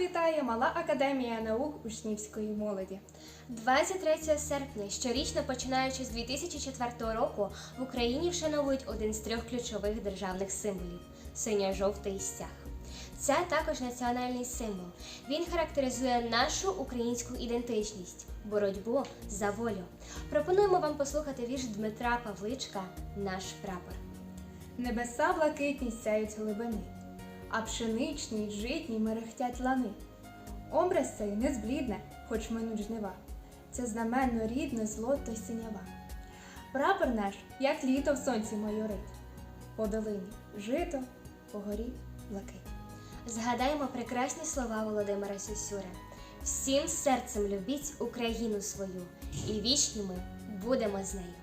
вітає мала академія наук учнівської молоді. 23 серпня, щорічно починаючи з 2004 року, в Україні вшановують один з трьох ключових державних символів синьо-жовтий стяг. Це також національний символ. Він характеризує нашу українську ідентичність, боротьбу за волю. Пропонуємо вам послухати вірш Дмитра Павличка Наш прапор. Небеса блакитні сяють глибини, а пшеничні й житні мерехтять лани. Образ цей не зблідне, хоч минуть жнива. Це знаменно рідне злото й синява. Прапор наш, як літо в сонці майорить. По долині жито, по горі блакить. Згадаємо прекрасні слова Володимира Сюсюра. Всім серцем любіть Україну свою, і вічні ми будемо з нею.